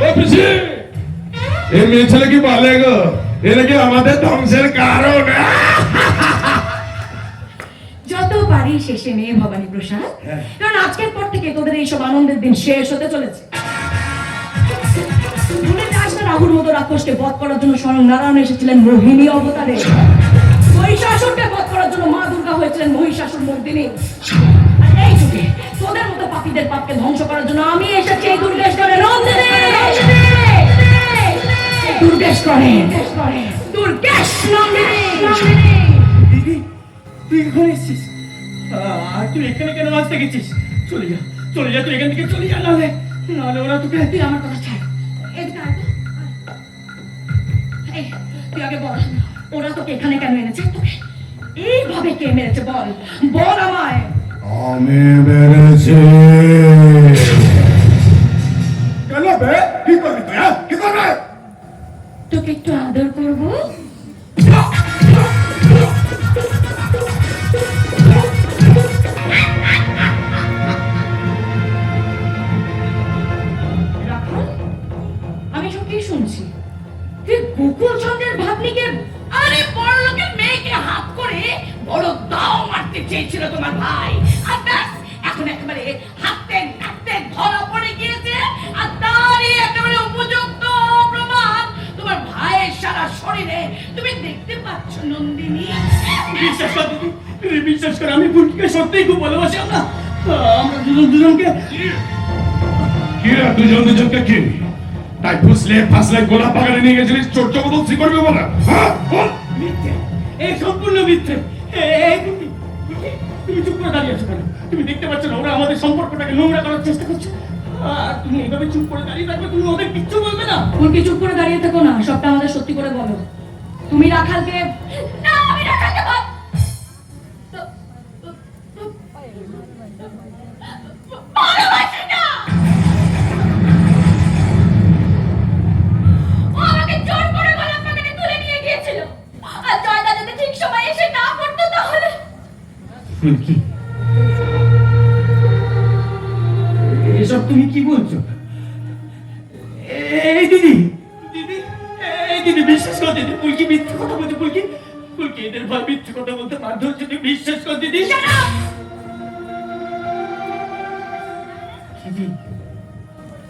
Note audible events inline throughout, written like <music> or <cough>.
ও পিসি এই মেয়ে ছেলে কি বলে গো? এরা কি আমাদের ধ্বংসের কারণ। যত পারি শেষে মেয়ে ভবানী প্রসাদ হ্যাঁ। কারণ আজকের পর থেকে তোদের এইসব আনন্দের দিন শেষ হতে চলেছে। ভুলে যাস না রাহুর মতো রাক্ষসকে বধ করার জন্য স্বয়ং নারায়ণ এসেছিলেন মোহিনী অবতারে। মহিষাসুরকে বধ করার জন্য মা দুর্গা হয়েছিলেন মহিষাসুর মর্দিনী। পাপকে ধ্বংস করার জন্য আমি এসেছি এই দুর্গেশ্বরে নন্দিনী দুর্গেশ্বরে দুর্গেশ দিদি তুই এখানে এসেছিস? আর তুই এখানে কেন আসতে গেছিস চলে যা চলে যা তুই এখান থেকে চলে যা নাহলে নাহলে ওরা তোকে তুই আমার কথা ছাড়। তুই আগে বল ওরা তোকে এখানে কেন এনেছে? এইভাবে কে মেরেছে? বল। বল আমায়। আমি মেরেছি কেন বে কি করবি তুই? কি করবে তোকে একটু আদর করব আমি সব শুনছি তুই গোকুল চন্দ্রের ভাগ্নিকে আরে বড় লোকের করে বড় দাও মারতে চেয়েছিল তোমার ভাই এখন একেবারে হাতে হাতে ধরা পড়ে গিয়েছে আর তারই একেবারে উপযুক্ত প্রমাণ তোমার ভাইয়ের সারা শরীরে। তুমি দেখতে পাচ্ছ নন্দিনী? বিশ্বাস কর দিদি বিশ্বাস কর আমি বুলটিকে সত্যিই খুব ভালোবাসি আমরা। আমরা দুজন দুজনকে কি রে দুজন দুজনকে কি? তাই ফুসলে ফাসলে গোলা বাগানে নিয়ে গেছিলিস চোর জবরদস্তি করবে বলে? হ্যাঁ বল। মিথ্যে। এই সম্পূর্ণ মিথ্যে। তুমি চুপ করে দাঁড়িয়ে আছো কেন? তুমি দেখতে পাচ্ছ না ওরা আমাদের সম্পর্কটাকে নোংরা করার চেষ্টা করছে। আর তুমি এইভাবে চুপ করে দাঁড়িয়ে থাকবে তুমি ওদের কিচ্ছু বলবে না। উল্টে চুপ করে দাঁড়িয়ে থেকো না সবটা আমাদের সত্যি করে বলো। তুমি রাখালকে না আমি রাখালকে ভাব- ভালোবাসি <laughs> এসব তুমি কি বলছো? এই দিদি দিদি এই দিদি বিশ্বাস কর দিদি ফুলকি মিথ্যে কথা বলছে ফুলকি ফুলকি এদের ভয় মিথ্যে কথা বলতে বাধ্য হচ্ছে তুই বিশ্বাস কর দিদি।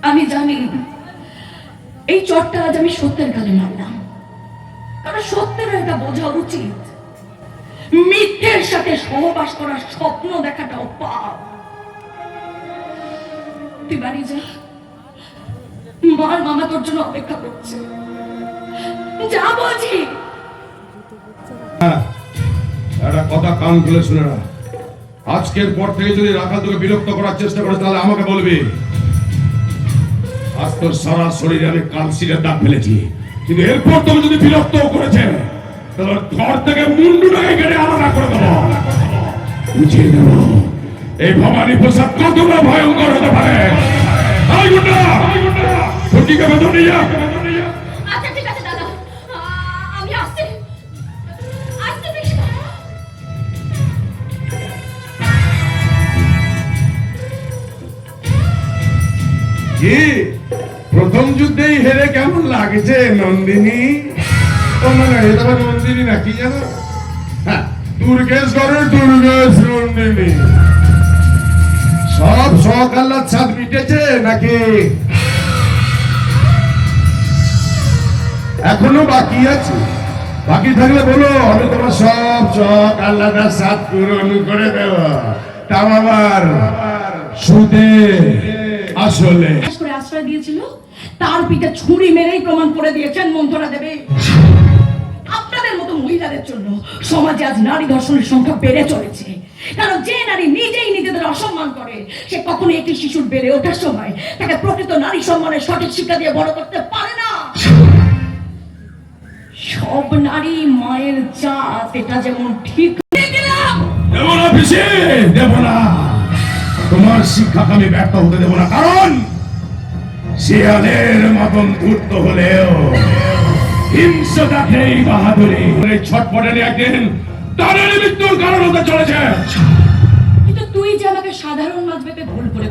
আমি জানি এই চটটা আজ আমি সত্যের গালে মারলাম। কারণ সত্যের এটা বোঝা উচিত। মিথ্যের সাথে সহবাস করার স্বপ্ন দেখাটাও পাপ। তুই বাড়ি যা। মার মামা তোর জন্য অপেক্ষা করছে। যা বলছি। হ্যাঁ, কথা কান খুলে শুনে না আজকের পর থেকে যদি রাখাল তোকে বিরক্ত করার চেষ্টা করে তাহলে আমাকে বলবি আজ তোর সারা শরীরে আমি কালসিরের দাগ ফেলেছি। কিন্তু এরপর তোকে যদি বিরক্ত করেছে তাহলে ঘর থেকে মুন্ডুটাকে কেটে আলাদা করে দেবো। বুঝিয়ে দেব। এই ভবানী প্রসাদ কতটা ভয়ঙ্কর হতে পারে? ফুটিকে বেতন নিয়ে যা। আচ্ছা কি? প্রথম যুদ্ধেই হেরে কেমন লাগছে নন্দিনী? ও মানে এটা নন্দিনী না কি জানো? হ্যাঁ, দুর্গেশ্বরের দুর্গেশ নন্দিনী। সব আল্লাহ ছাদ মিটেছে নাকি? এখনও বাকি আছে। বাকি থাকলে বলো, আমি তোমার সব শখ আল্লাহর সাথ পূরণ করে দেব। তাও আবার সুদে, আসলে। আশ্রয় দিয়েছিল, তার পিঠে ছুরি মেরেই প্রমাণ করে দিয়েছেন মন্থরা দেবে। মহিলাদের জন্য সমাজে আজ নারী ধর্ষণের সংখ্যা বেড়ে চলেছে। কারণ যে নারী নিজেই নিজেদের অসম্মান করে, সে কখনো একটি শিশুর বেড়ে ওঠার সময় তাকে প্রকৃত নারী সম্মানের সঠিক শিক্ষা দিয়ে বড় করতে পারে না। সব নারী মায়ের জাত, এটা যেমন ঠিক দেব না পিসি, দেব না। তোমার শিক্ষাকে আমি ব্যর্থ হতে দেব না, কারণ শিয়ালের মতন ধূর্ত হলেও হিংসটাকেই বাহাদুরি এই ছটপটানি একদিন তাদের মৃত্যুর কারণ হতে চলেছে কিন্তু তুই যে আমাকে সাধারণ মাছ ভুল করে।